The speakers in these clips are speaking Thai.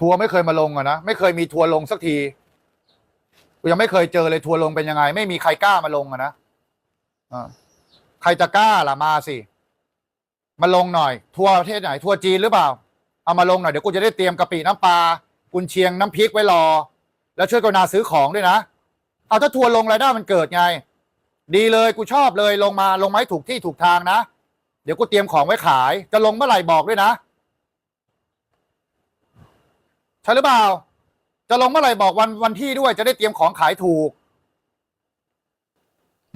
ทัวร์ไม่เคยมาลงอะนะไม่เคยมีทัวร์ลงสักทีกูยังไม่เคยเจอเลยทัวร์ลงเป็นยังไง ไม่มีใครกล้ามาลงอะนะอ่าใครจะกล้าล่ะมาสิมาลงหน่อย ทัวร์ประเทศไหน ทัวร์จีนหรือเปล่า เอามาลงหน่อยเดี๋ยวกูจะได้เตรียมกะปิน้ำปลากุนเชียงน้ำพริกไว้รอ แล้วช่วยกรุณาซื้อของด้วยนะเอาถ้าทัวร์ลงรายได้มันเกิดไง ดีเลยกูชอบเลยลงมาลงไม้ถูกที่ถูกทางนะ เดี๋ยวกูเตรียมของไว้ขาย จะลงเมื่อไหร่บอกด้วยนะ ใช่หรือเปล่า จะลงเมื่อไหร่บอกวันวันที่ด้วยจะได้เตรียมของขายถูก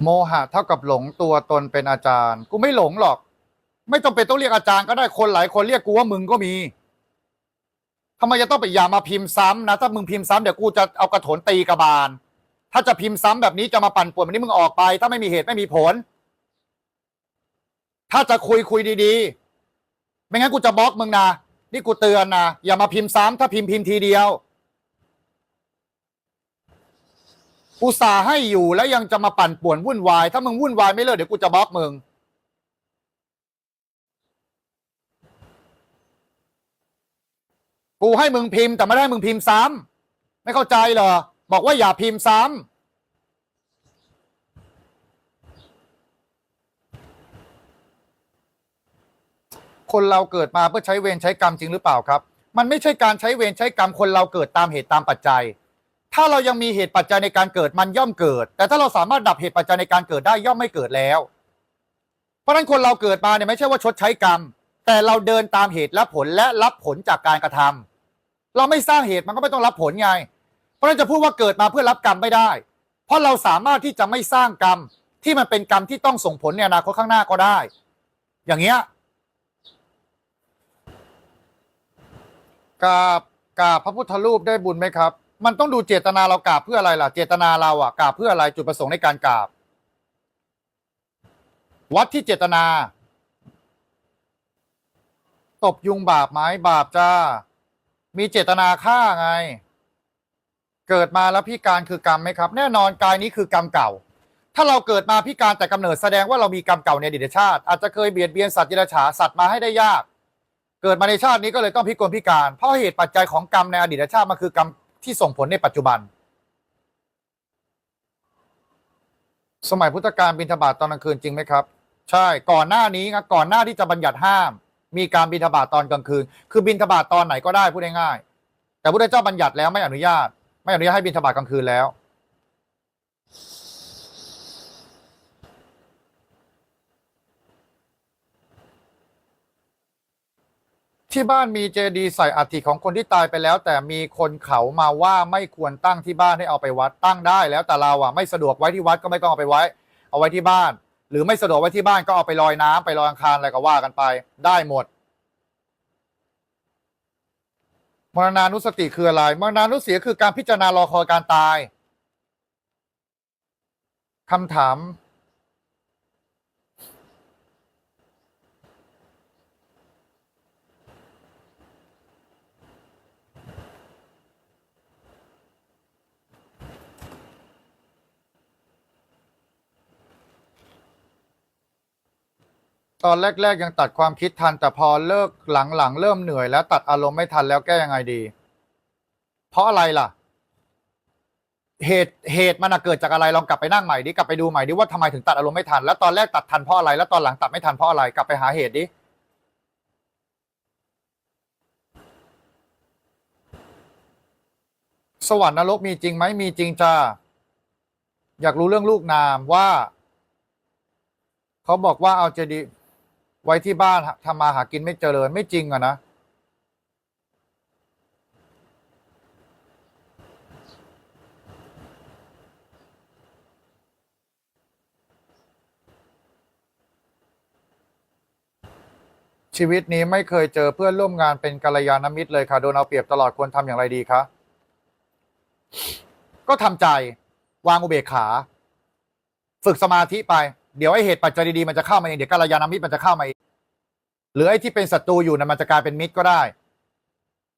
โมหะเท่ากับหลงตัวตนเป็นอาจารย์ กูไม่หลงหรอก ไม่จำเป็นต้องเรียกอาจารย์ก็ได้คนหลายคนเรียกกูว่ามึงก็มีทำไมจะต้องไปอย่ามาพิมพ์ซ้ำนะถ้ามึงพิมพ์ซ้ำเดี๋ยวกูจะเอากระโถนตีกระบาล ถ้าจะพิมพ์ซ้ำแบบนี้จะมาปั่นป่วนแบบนี้มึงออกไป ถ้าไม่มีเหตุไม่มีผล ถ้าจะคุยคุยดีๆ ไม่งั้นกูจะบล็อกมึงนะ นี่กูเตือนนะอย่ามาพิมพ์ซ้ำถ้าพิมพ์พิมพ์ทีเดียว อุตส่าห์ให้อยู่แล้วยังจะมาปั่นป่วนวุ่นวาย ถ้ามึงวุ่นวายไม่เลิกเดี๋ยวกูจะบล็อกมึงกูให้มึงพิมพ์แต่ไม่ได้มึงพิมพ์ซ้ำไม่เข้าใจเหรอบอกว่าอย่าพิมพ์ซ้ำ คนเราเกิดมาเพื่อใช้เวรใช้กรรมจริงหรือเปล่าครับ มันไม่ใช่การใช้เวรใช้กรรมคนเราเกิดตามเหตุตามปัจจัย ถ้าเรายังมีเหตุปัจจัยในการเกิดมันย่อมเกิด แต่ถ้าเราสามารถดับเหตุปัจจัยในการเกิดได้ย่อมไม่เกิดแล้ว เพราะนั้นคนเราเกิดมาเนี่ยไม่ใช่ว่าชดใช้กรรม แต่เราเดินตามเหตุและผลและรับผลจากการกระทำเราไม่สร้างเหตุมันก็ไม่ต้องรับผลไง เพราะฉะนั้นจะพูดว่าเกิดมาเพื่อรับกรรมไม่ได้ เพราะเราสามารถที่จะไม่สร้างกรรมที่มันเป็นกรรมที่ต้องส่งผลในอนาคตข้างหน้าก็ได้ อย่างเงี้ย กราบกราบพระพุทธรูปได้บุญไหมครับ มันต้องดูเจตนาเรากราบเพื่ออะไรล่ะ เจตนาเราอะกราบเพื่ออะไรจุดประสงค์ในการกราบ วัดที่เจตนา ตบยุงบาปไหมบาปจ้า มีเจตนาฆ่าไง เกิดมาแล้วพิการคือกรรมไหมครับ แน่นอนกายนี้คือกรรมเก่าถ้าเราเกิดมาพิการแต่กำเนิดแสดงว่าเรามีกรรมเก่าในอดีตชาติ อาจจะเคยเบียดเบียนสัตว์เดรัจฉาสัตว์มาให้ได้ยาก เกิดมาในชาตินี้ก็เลยต้องพิกลพิการ เพราะเหตุปัจจัยของกรรมในอดีตชาติมันคือกรรมที่ส่งผลในปัจจุบัน สมัยพุทธกาลบิณฑบาตตอนกลางคืนจริงไหมครับ ใช่ก่อนหน้านี้ครับก่อนหน้าที่จะบัญญัติห้าม มีการบิณฑบาตตอนกลางคืน คือบิณฑบาตตอนไหนก็ได้พูดง่ายๆแต่พระเจ้าบัญญัติแล้วไม่อนุญาต ไม่อนุญาตให้บิณฑบาตกลางคืนแล้ว ที่บ้านมีเจดีย์ใส่อัฐิของคนที่ตายไปแล้ว แต่มีคนเขามาว่าไม่ควรตั้งที่บ้านให้เอาไปวัดตั้งได้แล้วแต่เราอะไม่สะดวกไว้ที่วัดก็ไม่ต้องเอาไปไว้ เอาไว้ที่บ้าน หรือไม่สะดวกไว้ที่บ้านก็เอาไปลอยน้ำไปลอยอังคารอะไรก็ว่ากันไปได้หมดมรณานุสติคืออะไรมรณานุสติคือการพิจารณารอคอยการตายคำถาม ตอนแรก ๆ ยังตัดความคิดทัน แต่พอเลิกหลังๆ เริ่มเหนื่อยแล้วตัดอารมณ์ไม่ทันแล้วแก้ยังไงดี เพราะอะไรล่ะ เหตุเหตุมันอะเกิดจากอะไรลองกลับไปนั่งใหม่ดิกลับไปดูใหม่ดิว่าทำไมถึงตัดอารมณ์ไม่ทัน แล้วตอนแรกตัดทันเพราะอะไร แล้วตอนหลังตัดไม่ทันเพราะอะไรกลับไปหาเหตุดิสวรรค์นรกมีจริงไหมมีจริงจ้าอยากรู้เรื่องลูกนามว่า เขาบอกว่าเอาเจดีย์ ไว้ที่บ้านทำมาหากินไม่เจริญไม่จริงอะนะชีวิตนี้ไม่เคยเจอเพื่อนร่วมงานเป็นกัลยาณมิตรเลยค่ะ โดนเอาเปรียบตลอดควรทำอย่างไรดีคะก็ทำใจวางอุเบกขา ฝึกสมาธิไป เดี๋ยวไอ้เหตุปัจจัยดีๆมันจะเข้ามาเองเดี๋ยวกัลยาณมิตรมันจะเข้ามาเองหรือไอ้ที่เป็นศัตรูอยู่นะมันจะกลายเป็นมิตรก็ได้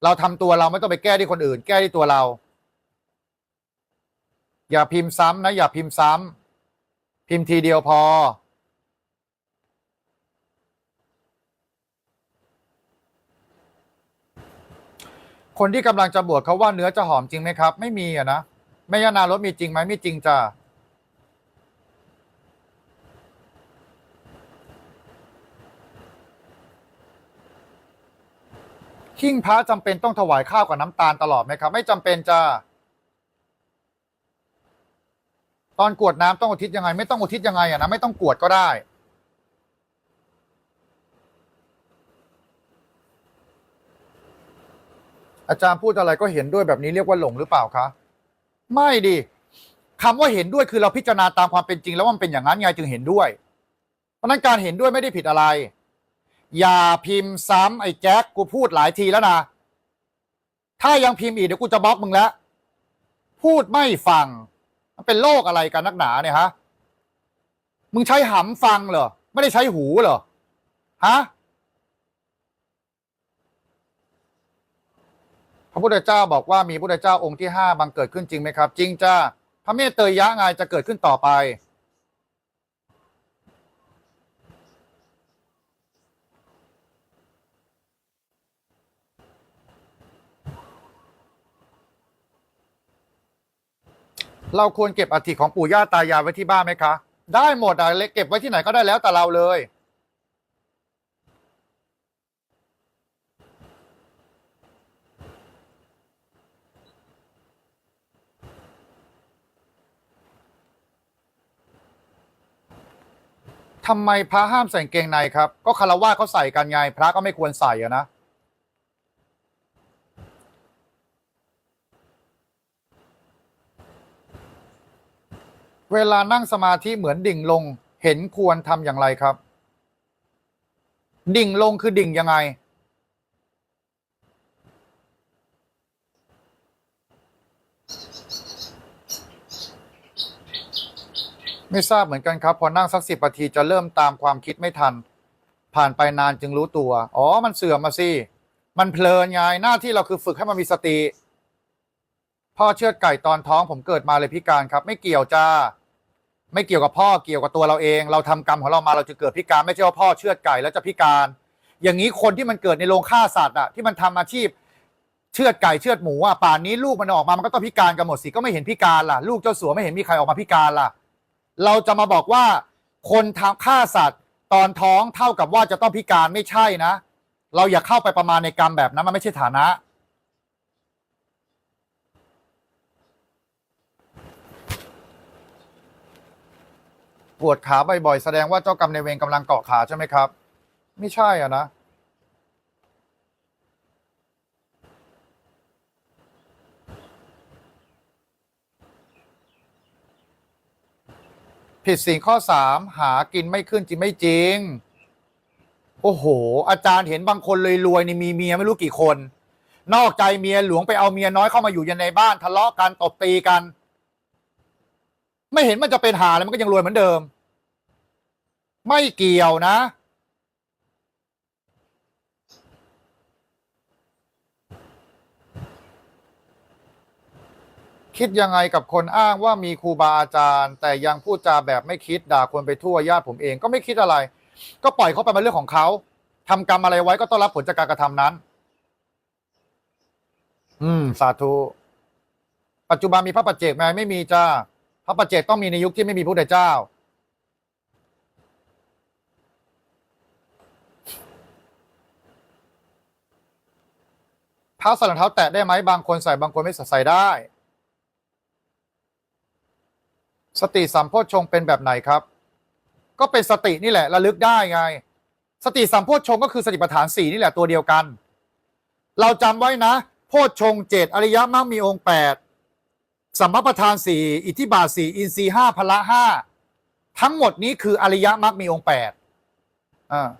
เราทำตัวเราไม่ต้องไปแก้ที่คนอื่น แก้ที่ตัวเรา อย่าพิมพ์ซ้ำนะ อย่าพิมพ์ซ้ำพิมพ์ทีเดียวพอ คนที่กำลังจะบวชเขาว่าเนื้อจะหอมจริงไหมครับ ไม่มีอะนะแม่ยานารถมีจริงไหมไม่จริงจ้ะ ขิ้งพระจำเป็นต้องถวายข้าวกับน้ำตาลตลอดไหมครับ ไม่จำเป็นจ้าตอนกวดน้ำต้องอุทิศยังไง ไม่ต้องอุทิศยังไงอะนะไม่ต้องกวดก็ได้อาจารย์พูดอะไรก็เห็นด้วยแบบนี้เรียกว่าหลงหรือเปล่าคะ ไม่ดิคำว่าเห็นด้วยคือเราพิจารณาตามความเป็นจริง แล้วมันเป็นอย่างนั้นไงจึงเห็นด้วย เพราะนั้นการเห็นด้วยไม่ได้ผิดอะไร อย่าพิมพ์ซ้ำไอ้แจ็คกูพูดหลายทีแล้วนะ ถ้ายังพิมพ์อีกเดี๋ยวกูจะบล็อกมึงแล้ว พูดไม่ฟัง มันเป็นโรคอะไรกันนักหนาเนี่ยฮะ มึงใช้หำฟังเหรอ ไม่ได้ใช้หูเหรอ ฮะ พระพุทธเจ้าบอกว่ามีพระพุทธเจ้าองค์ที่ห้าบังเกิดขึ้นจริงไหมครับ จริงจ้าพระเมตเตยยะไงจะเกิดขึ้นต่อไป เราควรเก็บอัฐิของปู่ย่าตายายไว้ที่บ้านไหมคะ ได้หมดอะเล็กเก็บไว้ที่ไหนก็ได้แล้วแต่เราเลย ทำไมพระห้ามใส่กางเกงในครับ ก็คารวะเขาใส่กันไง พระก็ไม่ควรใส่อะนะ เวลานั่งสมาธิเหมือนดิ่งลง เห็นควรทำอย่างไรครับ ดิ่งลงคือดิ่งยังไง ไม่ทราบเหมือนกันครับ พอนั่งสักสิบนาทีจะเริ่มตามความคิดไม่ทัน ผ่านไปนานจึงรู้ตัว อ๋อ มันเสื่อมมาสิ มันเพลินไงหน้าที่เราคือฝึกให้มันมีสติพ่อเชือดไก่ตอนท้องผมเกิดมาเลยพิการครับ ไม่เกี่ยวจ้า ไม่เกี่ยวกับพ่อเกี่ยวกับตัวเราเอง เราทำกรรมของเรามาเราจะเกิดพิการไม่ใช่ว่าพ่อเชือดไก่แล้วจะพิการ อย่างนี้คนที่มันเกิดในโรงฆ่าสัตว์อะที่มันทำอาชีพ เชือดไก่เชือดหมูอะป่านนี้ลูกมันออกมามันก็ต้องพิการกันหมดสิก็ไม่เห็นพิการล่ะ ลูกเจ้าสัวไม่เห็นมีใครออกมาพิการล่ะ เราจะมาบอกว่า คนทำฆ่าสัตว์ ตอนท้องเท่ากับว่าจะต้องพิการไม่ใช่นะ เราอย่าเข้าไปประมาณในกรรมแบบนั้นมันไม่ใช่ฐานะ ปวดขาบ่อยๆแสดงว่าเจ้ากรรมในเวรกำลังเกาะขาใช่ไหมครับ ไม่ใช่อะนะผิดสิ่งข้อสามหากินไม่ขึ้นจริงไม่จริง โอ้โห อาจารย์เห็นบางคนเลยรวยๆนี่มีเมียไม่รู้กี่คน นอกใจเมียหลวงไปเอาเมียน้อยเข้ามาอยู่ยันในบ้าน ทะเลาะกันตบตีกัน ไม่เห็นมันจะเป็นหาเลยมันก็ยังรวยเหมือนเดิม ไม่เกี่ยวนะ คิดยังไงกับคนอ้างว่ามีครูบาอาจารย์ แต่ยังพูดจาแบบไม่คิดด่าคนไปทั่วญาติผมเองก็ไม่คิดอะไร ก็ปล่อยเขาไปเป็นเรื่องของเขาทำกรรมอะไรไว้ก็ต้องรับผลจากการกระทำนั้น อืม สาธุ ปัจจุบันมีพระปัจเจกไหมไม่มีจ้า พระปัจเจกต้องมีในยุคที่ไม่มีพระพุทธเจ้าเท้าส่รองเท้าแตะได้ไหมบางคนใส่บางคนไม่ใส่ได้ สติสัมโพชงเป็นแบบไหนครับ ก็เป็นสตินี่แหละระลึกได้ไง สติสัมโพชงก็คือสติปัฏฐานสี่นี่แหละตัวเดียวกัน เราจำไว้นะ โพชงเจ็ดอริยมรรคมีองค์แปด สัมมาประธานสี่อิทธิบาทสี่อินทรีห้าพละห้าทั้งหมดนี้คืออริยมรรคมีองค์แปดอ่า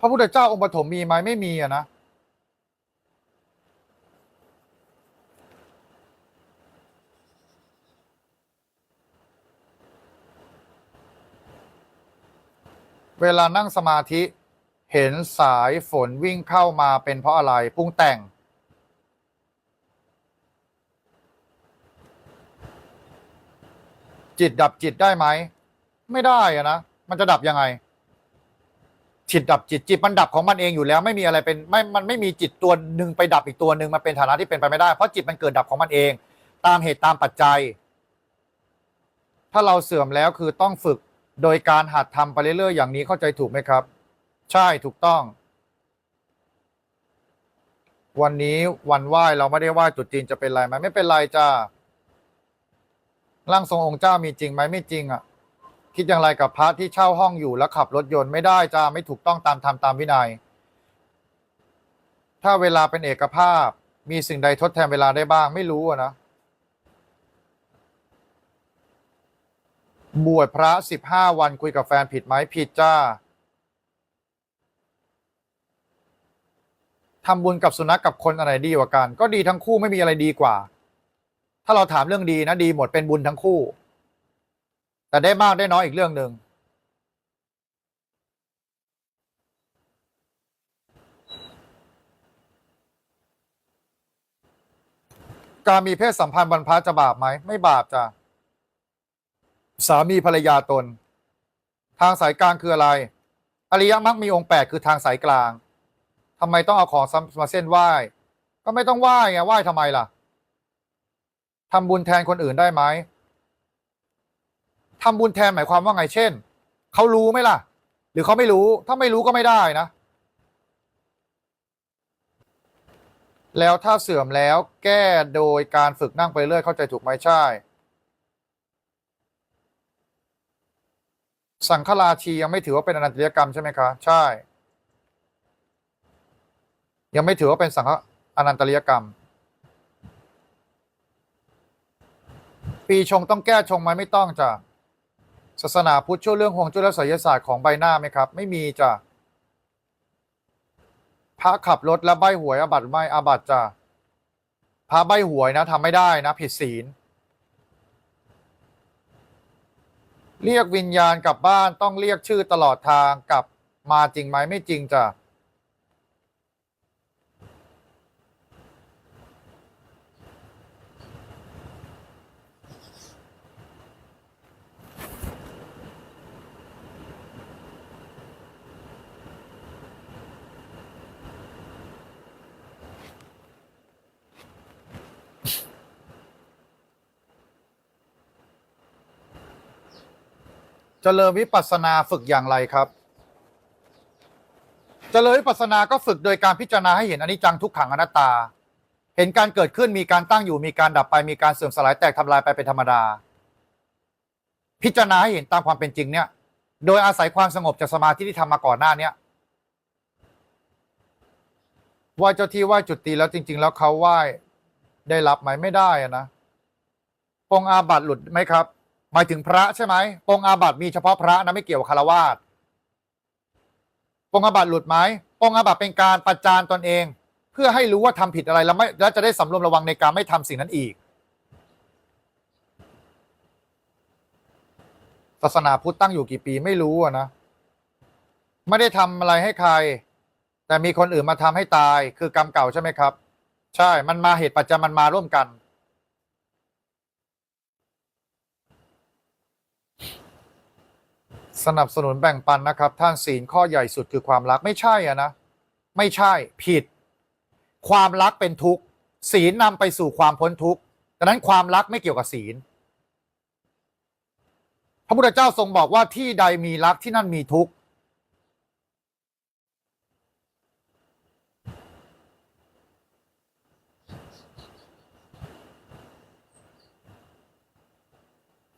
พระพุทธเจ้าองค์ปฐมมีไหมไม่มีอะนะ เวลานั่งสมาธิ เห็นสายฝนวิ่งเข้ามาเป็นเพราะอะไรปรุงแต่ง จิตดับจิตได้ไหม ไม่ได้อะนะ มันจะดับยังไง จิตดับจิตจิตมันดับของมันเองอยู่แล้ว ไม่มีอะไรเป็นไม่มันไม่มีจิตตัวหนึ่งไปดับอีกตัวหนึ่งมาเป็นฐานะที่เป็นไปไม่ได้เพราะจิตมันเกิดดับของมันเอง ตามเหตุตามปัจจัย ถ้าเราเสื่อมแล้วคือต้องฝึก โดยการหัดทำไปเรื่อยๆอย่างนี้เข้าใจถูกไหมครับ ใช่ถูกต้อง วันนี้วันไหว้เราไม่ได้ไหว้ตรุษจีนจะเป็นไรไหมไม่เป็นไรจ้าร่างทรงองค์เจ้ามีจริงไหมไม่จริงอะ คิดอย่างไรกับพระที่เช่าห้องอยู่แล้วขับรถยนต์ไม่ได้จ้าไม่ถูกต้องตามธรรมตามวินัย ถ้าเวลาเป็นเอกภาพ มีสิ่งใดทดแทนเวลาได้บ้างไม่รู้อะนะ บวชพระสิบห้าวันคุยกับแฟนผิดไหมผิดจ้าทำบุญกับสุนัขกกับคนอะไรดีกว่ากัน ก็ดีทั้งคู่ไม่มีอะไรดีกว่า ถ้าเราถามเรื่องดีนะดีหมดเป็นบุญทั้งคู่ แต่ได้มากได้น้อยอีกเรื่องหนึ่งการมีเพศสัมพันธ์บรรพระจะบาปไหมไม่บาปจ้ะ สามีภรรยาตน ทางสายกลางคืออะไร อริยมรรคมีองค์แปดคือทางสายกลางทำไมต้องเอาของมาเส้นไหว้ ก็ไม่ต้องไหว้ไงไหว้ทำไมล่ะทำบุญแทนคนอื่นได้ไหมทำบุญแทนหมายความว่าไงเช่นเขารู้ไหมล่ะ หรือเขาไม่รู้ ถ้าไม่รู้ก็ไม่ได้นะ แล้วถ้าเสื่อมแล้วแก้โดยการฝึกนั่งไปเรื่อยเข้าใจถูกไหมใช่ สังฆราชียังไม่ถือว่าเป็นอนันตริยกรรมใช่ไหมคะ ใช่ ยังไม่ถือว่าเป็นสังฆอนันตริยกรรม ปีชงต้องแก้ชงไหมไม่ต้องจ้ะศาสนาพุทธช่วยเรื่องฮวงจุ้ยและไสยศาสตร์ของใบหน้าไหมครับ ไม่มีจ้ะพระขับรถแล้วใบหวยอาบัติหรือไม่อาบัตจ้ะพระใบหวยนะทำไม่ได้นะ ผิดศีล เรียกวิญญาณกลับบ้านต้องเรียกชื่อตลอดทางกลับมาจริงไหมไม่จริงจ้ะ เจริญวิปัสสนาฝึกอย่างไรครับ เจริญวิปัสสนาก็ฝึกโดยการพิจารณาให้เห็นอนิจจังทุกขังอนัตตา เห็นการเกิดขึ้นมีการตั้งอยู่มีการดับไปมีการเสื่อมสลายแตกทำลายไปเป็นธรรมดา พิจารณาให้เห็นตามความเป็นจริงเนี่ย โดยอาศัยความสงบจากสมาธิที่ทำมาก่อนหน้าเนี้ยไหว้เจ้าที่ไหว้จุดตีแล้วจริง ๆ แล้วเขาไหว้ได้รับไหมไม่ได้นะปรงอาบัตหลุดไหมครับ หมายถึงพระใช่ไหมปรงอาบัติมีเฉพาะพระนะไม่เกี่ยวกับคารวาสปรงอาบัติหลุดไหมปรงอาบัติเป็นการประจานตนเอง เพื่อให้รู้ว่าทำผิดอะไรแล้วไม่แล้วจะได้สำรวมระวังในการไม่ทำสิ่งนั้นอีก ศาสนาพุทธตั้งอยู่กี่ปีไม่รู้นะ ไม่ได้ทำอะไรให้ใคร แต่มีคนอื่นมาทำให้ตาย คือกรรมเก่าใช่ไหมครับ ใช่มันมาเหตุปัจจัยมันมาร่วมกัน สนับสนุนแบ่งปันนะครับ ท่านศีลข้อใหญ่สุดคือความรักไม่ใช่อะนะ ไม่ใช่ผิด ความรักเป็นทุกข์ศีลนำไปสู่ความพ้นทุกข์ดังนั้นความรักไม่เกี่ยวกับศีล พระพุทธเจ้าทรงบอกว่าที่ใดมีรักที่นั่นมีทุกข์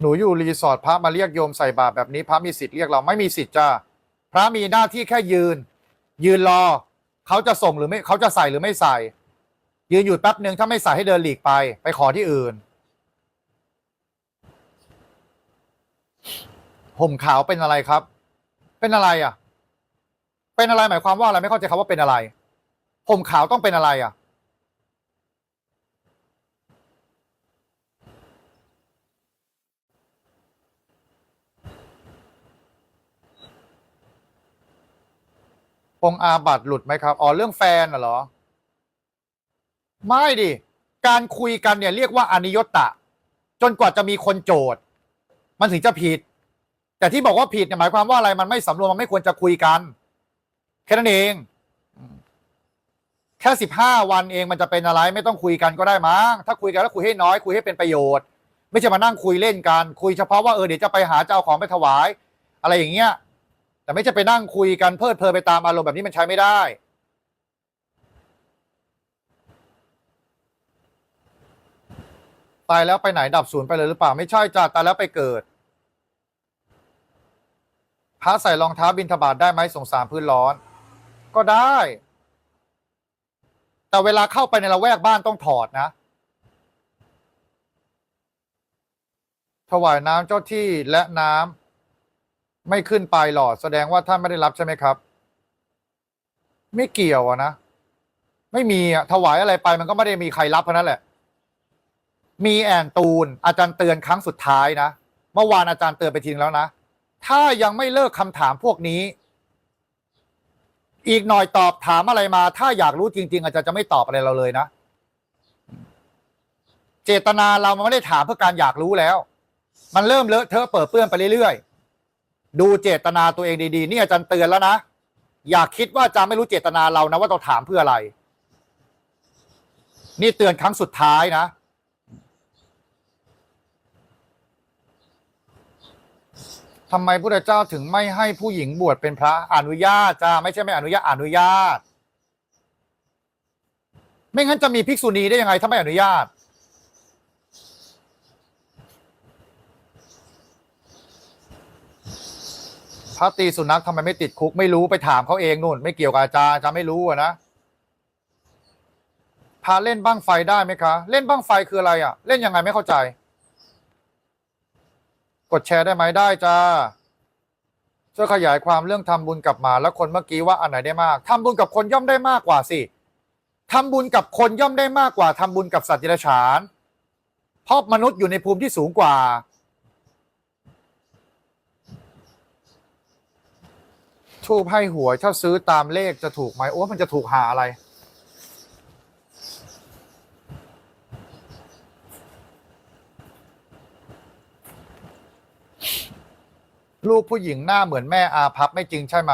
หนูอยู่รีสอร์ทพระมาเรียกโยมใส่บาตรแบบนี้พระมีสิทธิ์เรียกเราไม่มีสิทธิ์จ้าพระมีหน้าที่แค่ยืน ยืนรอเขาจะส่งหรือไม่เขาจะใส่หรือไม่ใส่ ยืนอยู่แป๊บหนึ่งถ้าไม่ใส่ให้เดินหลีกไป ไปขอที่อื่นห่มขาวเป็นอะไรครับ เป็นอะไรอะ เป็นอะไรหมายความว่าอะไรไม่เข้าใจคำว่าเป็นอะไรห่มขาวต้องเป็นอะไรอะ องอาบัตหลุดไหมครับ อ๋อ เรื่องแฟนเหรอ ไม่ดิ การคุยกันเนี่ยเรียกว่าอนิยตตะ จนกว่าจะมีคนโจทย์ มันถึงจะผิด แต่ที่บอกว่าผิดเนี่ยหมายความว่าอะไรมันไม่สำรวมมันไม่ควรจะคุยกัน แค่นั้นเอง แค่สิบห้าวันเองมันจะเป็นอะไร ไม่ต้องคุยกันก็ได้มั้งถ้าคุยกันแล้วคุยให้น้อย คุยให้เป็นประโยชน์ ไม่ใช่มานั่งคุยเล่นกัน คุยเฉพาะว่าเออเดี๋ยวจะไปหาเจ้าของไปถวาย อะไรอย่างเงี้ย แต่ไม่ใช่ไปนั่งคุยกันเพลิดเพลินไปตามอารมณ์แบบนี้มันใช้ไม่ได้ตายแล้วไปไหนดับศูนย์ไปเลยหรือเปล่าไม่ใช่จ้าตายแล้วไปเกิดพระใส่รองเท้าบินทบาทได้ไหมสงสารพื้นร้อน ก็ได้ แต่เวลาเข้าไปในละแวกบ้านต้องถอดนะ ถวายน้ำเจ้าที่และน้ำ ไม่ขึ้นไปหลอด แสดงว่าท่านไม่ได้รับใช่ไหมครับ ไม่เกี่ยวอะนะ ไม่มีอะถวายอะไรไปมันก็ไม่ได้มีใครรับเพราะนั้นแหละ มีแอนตูน อาจารย์เตือนครั้งสุดท้ายนะเมื่อวานอาจารย์เตือนไปทีนึงแล้วนะ ถ้ายังไม่เลิกคำถามพวกนี้ อีกหน่อยตอบถามอะไรมา ถ้าอยากรู้จริง ๆ อาจารย์จะไม่ตอบอะไรเราเลยนะ เจตนาเรามันไม่ได้ถามเพื่อการอยากรู้แล้ว มันเริ่มเลอะเทอะเปิดเปื้อนไปเรื่อยๆ ดูเจตนาตัวเองดีๆ นี่อาจารย์เตือนแล้วนะ อย่าคิดว่าอาจารย์ไม่รู้เจตนาเรานะว่าเราถามเพื่ออะไร นี่เตือนครั้งสุดท้ายนะ ทำไมพระเจ้าถึงไม่ให้ผู้หญิงบวชเป็นพระอนุญาตจ้าไม่ใช่ไม่อนุญาตอนุญาต ไม่งั้นจะมีภิกษุณีได้ยังไงถ้าไม่อนุญาต พระตีสุนัขทำไมไม่ติดคุก ไม่รู้ไปถามเขาเองนู่น ไม่เกี่ยวกับอาจารย์อาจารย์ไม่รู้อะนะพาเล่นบ้างไฟได้ไหมคะ เล่นบ้างไฟคืออะไรอะเล่นยังไงไม่เข้าใจ กดแชร์ได้ไหมได้จ้าช่วยขยายความเรื่องทำบุญกับหมาแล้วคนเมื่อกี้ว่าอันไหนได้มากทำบุญกับคนย่อมได้มากกว่าสิทำบุญกับคนย่อมได้มากกว่าทำบุญกับสัตว์เดรัจฉานเพราะมนุษย์อยู่ในภูมิที่สูงกว่า ทูบให้หวยถ้าซื้อตามเลขจะถูกไหมโอ้มันจะถูกหาอะไร ลูกผู้หญิงหน้าเหมือนแม่อาพับไม่จริงใช่ไหม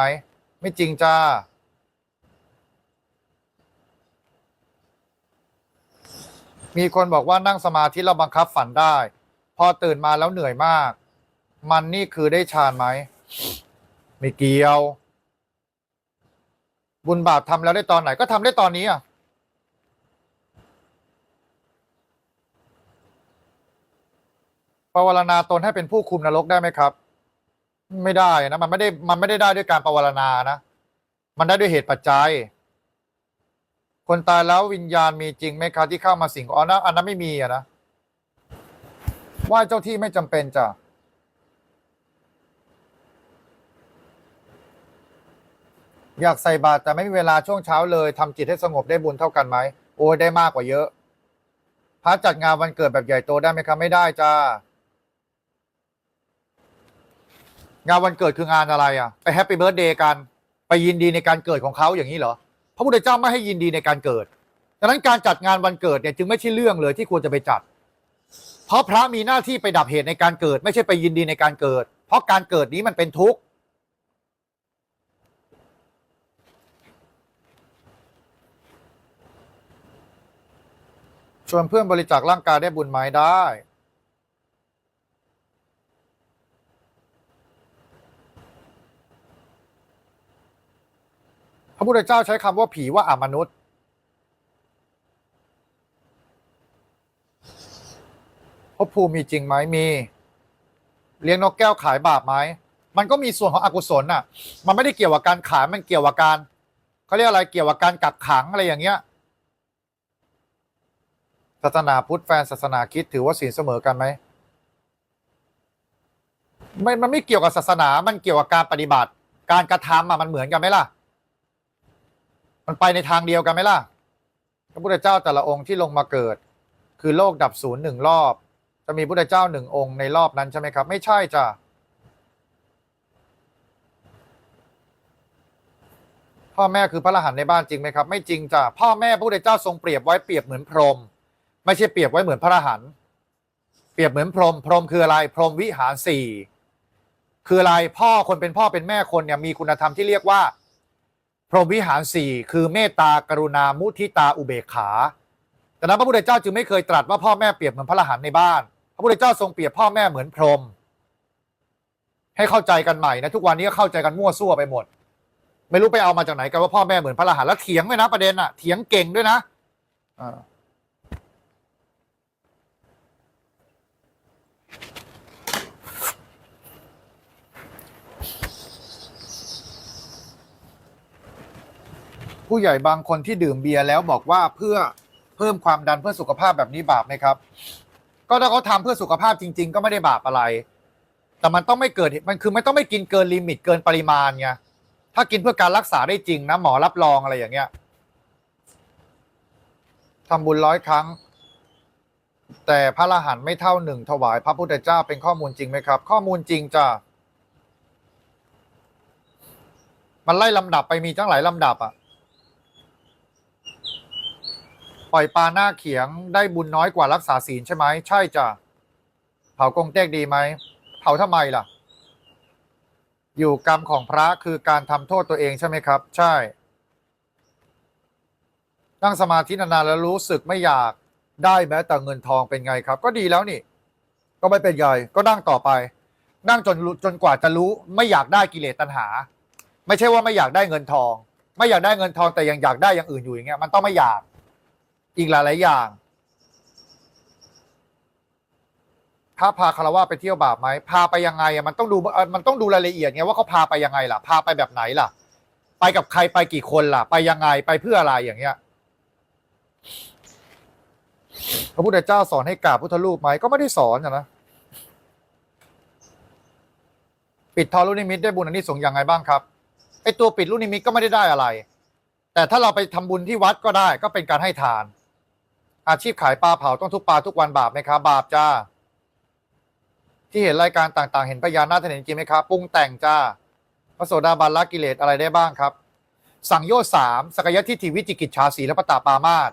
ไม่จริงจ้ามีคนบอกว่านั่งสมาธิเราบังคับฝันได้ พอตื่นมาแล้วเหนื่อยมาก มันนี่คือได้ฌานไหม ไม่เกี่ยว บุญบาปทำแล้วได้ตอนไหนก็ทำได้ตอนนี้อะปวารณาตนให้เป็นผู้คุมนรกได้ไหมครับ ไม่ได้นะ มันไม่ได้มันไม่ได้ได้ด้วยการปวารณานะ มันได้ด้วยเหตุปัจจัย คนตายแล้ววิญญาณมีจริงไหมครับที่เข้ามาสิงอ๋อนะอันนั้นไม่มีอะนะ ว่าเจ้าที่ไม่จำเป็นจ้ะ อยากใส่บาตรแต่ไม่มีเวลาช่วงเช้าเลยทำจิตให้สงบได้บุญเท่ากันไหมโอ้ยได้มากกว่าเยอะพระจัดงานวันเกิดแบบใหญ่โตได้ไหมครับไม่ได้จ้างานวันเกิดคืองานอะไรอะไปแฮปปี้เบิร์ดเดย์กันไปยินดีในการเกิดของเขาอย่างนี้เหรอพระพุทธเจ้าไม่ให้ยินดีในการเกิดดังนั้นการจัดงานวันเกิดเนี่ยจึงไม่ใช่เรื่องเลยที่ควรจะไปจัด เพราะพระมีหน้าที่ไปดับเหตุในการเกิด ไม่ใช่ไปยินดีในการเกิด เพราะการเกิดนี้มันเป็นทุกข์ วนเพื่อนบริจาคร่างกายได้บุญไหมได้ พระพุทธเจ้าใช้คำว่าผีว่าอมนุษย์ภพภูมิมีจริงไหมมี เลี้ยงนกแก้วขายบาปไหม มันก็มีส่วนของอกุศลน่ะ มันไม่ได้เกี่ยวกับการขายมันเกี่ยวกับการเขาเรียกอะไรเกี่ยวกับการกักขังอะไรอย่างเงี้ย ศาสนาพุทธแฟนศาสนาคริดถือว่าศีลเสมอกันไหมไม่มันไม่เกี่ยวกับศาสนา มันเกี่ยวกับการปฏิบัติ การกระทำอะมันเหมือนกันไหมล่ะ มันไปในทางเดียวกันไหมล่ะ พระพุทธเจ้าแต่ละองค์ที่ลงมาเกิด คือโลกดับศูนย์หนึ่งรอบ จะมีพุทธเจ้าหนึ่งองค์ในรอบนั้นใช่ไหมครับ ไม่ใช่จ้ะพ่อแม่คือพระอรหันต์ในบ้านจริงไหมครับ ไม่จริงจ้ะพ่อแม่พระพุทธเจ้าทรงเปรียบไว้เปรียบเหมือนพรหม ไม่ใช่เปรียบไว้เหมือนพระอรหันต์เปรียบเหมือนพรหมพรหมคืออะไร พรหมวิหารสี่คืออะไรพ่อคนเป็นพ่อเป็นแม่คนเนี่ยมีคุณธรรมที่เรียกว่า พรหมวิหารสี่คือเมตตากรุณามุทิตาอุเบกขาแต่นั้นพระพุทธเจ้าจึงไม่เคยตรัสว่าพ่อแม่เปรียบเหมือนพระอรหันต์ในบ้าน พระพุทธเจ้าทรงเปรียบพ่อแม่เหมือนพรหมให้เข้าใจกันใหม่นะทุกวันนี้ก็เข้าใจกันมั่วซั่วไปหมด ไม่รู้ไปเอามาจากไหนกันว่าพ่อแม่เหมือนพระอรหันต์แล้วเถียงด้วยนะประเด็นอะเถียงเก่งด้วยนะอ่า ผู้ใหญ่บางคนที่ดื่มเบียร์แล้วบอกว่าเพื่อเพิ่มความดันเพื่อสุขภาพแบบนี้บาปไหมครับ ก็ถ้าเขาทำเพื่อสุขภาพจริง ๆ ก็ไม่ได้บาปอะไร แต่มันต้องไม่เกิดมันคือไม่ต้องไม่กินเกินลิมิตเกินปริมาณไงถ้ากินเพื่อการรักษาได้จริงนะหมอรับรองอะไรอย่างเงี้ยทำบุญร้อยครั้ง แต่พระอรหันต์ไม่เท่าหนึ่งถวาย พระพุทธเจ้าเป็นข้อมูลจริงไหมครับ ข้อมูลจริงจ้ะมันไล่ลำดับไปมีตั้งหลายลำดับอะ ปล่อยปลาหน้าเขียงได้บุญน้อยกว่ารักษาศีลใช่ไหมใช่จ้ะเผากงเต็กดีไหมเผาทำไมล่ะ อยู่กรรมของพระคือการทำโทษตัวเองใช่ไหมครับ ใช่ นั่งสมาธินานๆแล้วรู้สึกไม่อยากได้แม้แต่เงินทองเป็นไงครับ ก็ดีแล้วนี่ ก็ไม่เป็นไรก็นั่งต่อไป นั่งจนจนกว่าจะรู้ ไม่อยากได้กิเลสตัณหา ไม่ใช่ว่าไม่อยากได้เงินทอง ไม่อยากได้เงินทองแต่ยังอยากได้อย่างอื่นอยู่อย่างเงี้ยมันต้องไม่อยาก อีกหลาย ๆ อย่างพระพาคารวะไปเที่ยวบาปไหมพาไปยังไงอะมันต้องดูมันต้องดูรายละเอียดไงว่าเขาพาไปยังไงล่ะ พาไปแบบไหนล่ะ ไปกับใครไปกี่คนล่ะ ไปยังไงไปเพื่ออะไรอย่างเงี้ยพระพุทธเจ้าสอนให้กราบพุทธรูปไหมก็ไม่ได้สอนนะปิดทองลูกนิมิตได้บุญอันนี้สงยังไงบ้างครับไอตัวปิดลูกนิมิตก็ไม่ได้ได้อะไร แต่ถ้าเราไปทำบุญที่วัดก็ได้ก็เป็นการให้ทาน อาชีพขายปลาเผาต้องทุกปลาทุกวันบาปไหมครับบาปจ้า ที่เห็นรายการต่างๆ เห็นพญานาคท่านเห็นจริงไหมครับปรุงแต่งจ้าพระโสดาบันละกิเลสอะไรได้บ้างครับ สังโยชน์สามสกยทิฏฐิวิจิกิจชาสีและปตตาปามาต